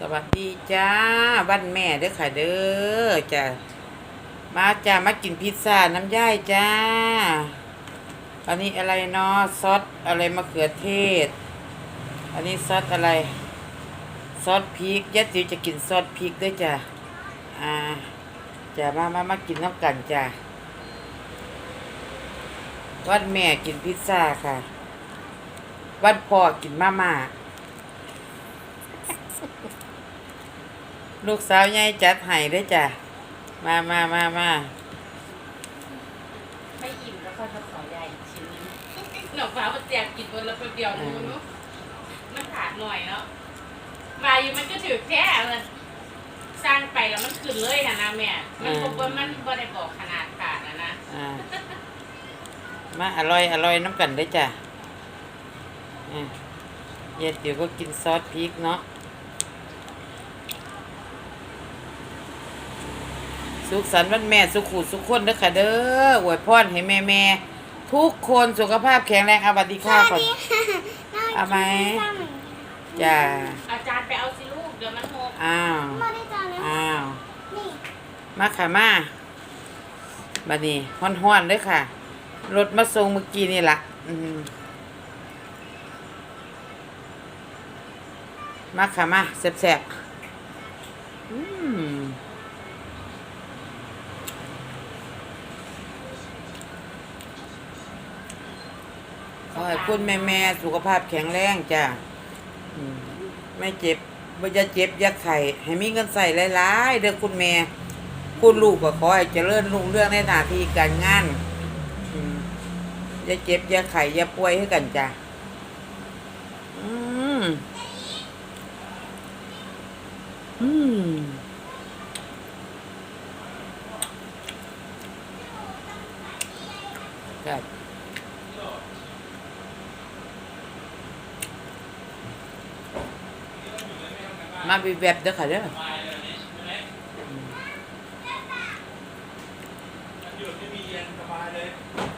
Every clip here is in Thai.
สวัสดีจ้าวันแม่เด้อค่ะเด้อจ้ามาจ้ามากินพิซซ่าน้ำย่ายจ้า อันนี้อะไรเนาะซอสอะไรมะเขือเทศ อันนี้ซอสอะไร ซอสพริกยัดจิวจะกินซอสพริกด้วยจ้าอ่าจ้ามามามากินน้ำกันจ้าวันแม่กินพิซซ่าค่ะวันพ่อกินมาม่า ลูกสาวใหญ่จัดให้เด้วยจ้ะ มามามามาไม่อิ่มแล้วค่อยมาขอยายอีกชิ้นนึงหนอกฟ้ามันแจกกินบนแล้วคนเดียวนึงเนาะมันขาดหน่อยเนาะมาอยู่มันก็ถือแค่เลยสร้างไปแล้วมันขึ้นเลยนะนะแม่ มันพบว่ามันบ่ได้บอกขนาดขาดนะนะอ่ามาอร่อยอร่อยน้ำกันเด้วยจ้ะอะเย็ดเดี๋ยวก็กินซอสพริกเนาะ สุขสันต์วันแม่สุขุสุขคนเด้อค่ะเด้ออวยพรให้แม่แม่ๆทุกคนสุขภาพแข็งแรงเอาบัดดีค่ะก่อน เอาไหม จ้าอาจารย์ไปเอาสิลูกเดี๋ยวมันหกอ้าวมาได้จานแล้วอ้าวนี่มาค่ะมาบัดนี้ฮ้อนๆเด้อค่ะ รถมาส่งเมื่อกี้นี่ล่ะอืมมาค่ะมาแซ่บๆ ขอให้คุณแม่ๆสุขภาพแข็งแรงจ้ะอืมไม่เจ็บไม่จะเจ็บอยาไข่ให้มีเงินใส่หลายๆเด้อคุณแม่ คุณลูกก็ขอให้เจริญรุ่งเรื่องในหน้าที่การงานอืมอย่าเจ็บอย่าไข้อย่าป่วยให้กันจ้ะอืมอืมครับ มาบีแบบเด้อค่ะเด้อ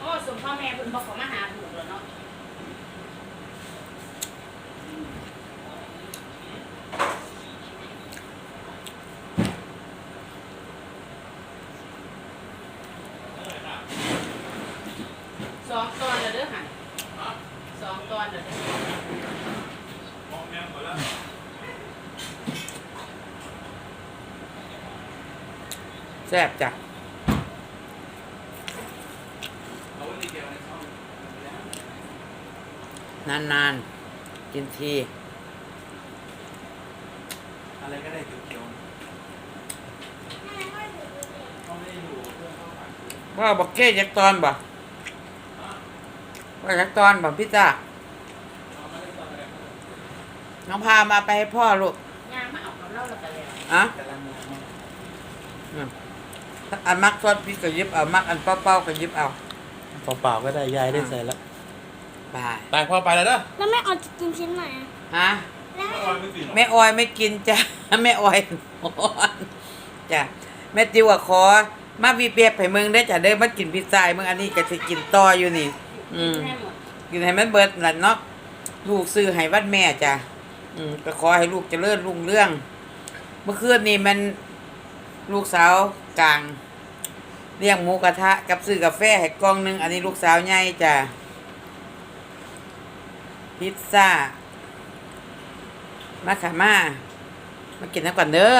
โอ้สมพ่อแม่คุณบอกเขามาหาถูกแล้วเนาะสองตอนแล้วเด้อค่ะสองตอนแล้วเด้อแซ่บจ้ะนานๆ กินที อะไรก็ได้เขียวๆเขาไม่ได้ดูเพื่อนเข้าฝันว่าบอกเก้ยักตอนบ่ว่ายักตอนบ่พี่จ้าน้องพามาไปให้พ่อลูกงานมาเอาของเราแล้วกันแล้วอะกำลังงาน อืมอันมักซอสพริกก็ยิบเอามักอันเป้าๆก็ยิบเอาเปล่าๆก็ได้ยายได้ใส่แล้วบายไปพ่อไปแล้วเด้อแล้วไม่เอาจะกินชิ้นไหนอะฮะแล้วไม่อเอายไม่ติดหรอแม่ออยไม่กินจ้ะแม่ออยจ้ะแม่ติวอะขอ มาวีเปียบให้มึงได้อจ้ะเด้อมากินพิซซ่าให้มึงอันนี้ก็สิกินต่ออยู่นี่ อืม ให้หมดกินให้มันเบิดนั่นเนาะลูกซื้อให้วัดแม่จ้ะอืมก็ขอให้ลูกเจริญรุ่งเรื่อง เมื่อคืนนี่มัน ลูกสาวกลางเลี้ยงหมูกระทะ กับซื้อกาแฟให้กล่องหนึง อันนี้ลูกสาวใหญ่จ้ะพิซซ่ามาขามามากินน้ำกันเด้อ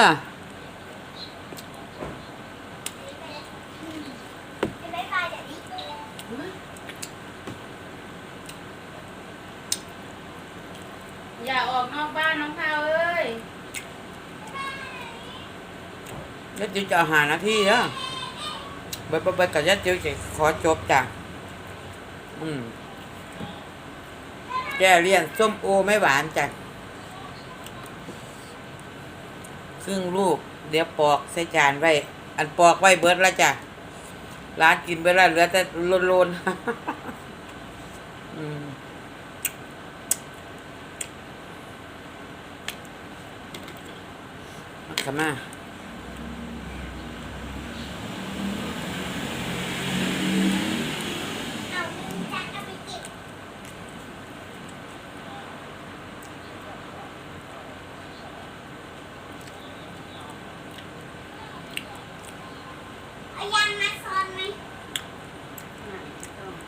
ไปไปเดี๋ยวนี้ อย่าออกนอกบ้านน้องพาวเอ้ย ยัดจิวจะเอาหาหน้าที่เด้อเบิดเบิดเบิดกับยัดจิวจะขอจบจ้ะอืมแกเลี่ยนส้มโอไม่หวานจ้ะครึ่งลูกเดี๋ยวปอกใส่จานไว้ อันปอกไว้เบิดแล้วจ้ะร้านกินไปแล้วเหลือแต่โลนๆอืมมะมาเอา ยังมาซอนไหม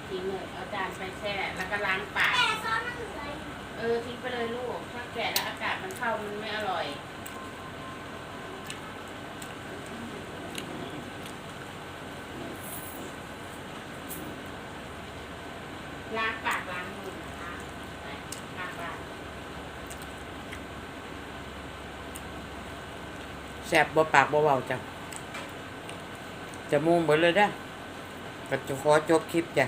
ทิ้งเลยเอาจานไปแช่แล้วก็ล้างปากแต่ซอนมันเหลือยเออทิ้งไปเลยลูก ถ้าแกะแล้วอากาศมันเข้ามันไม่อร่อย ล้างปากล้างมือนะคะล้างปากแซ่บบ่ปากบ่เว้าจ้ะ จะมูกเบิดเลยนะก็จะขอจบคลิปจ้ะ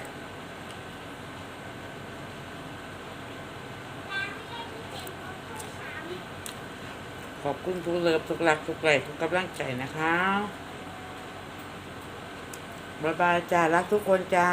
ขอบคุณทุกเลิฟทุกรักทุกไลทุกกำลังใจนะคะบ๊ายบายจ้ารักทุกคนจ้า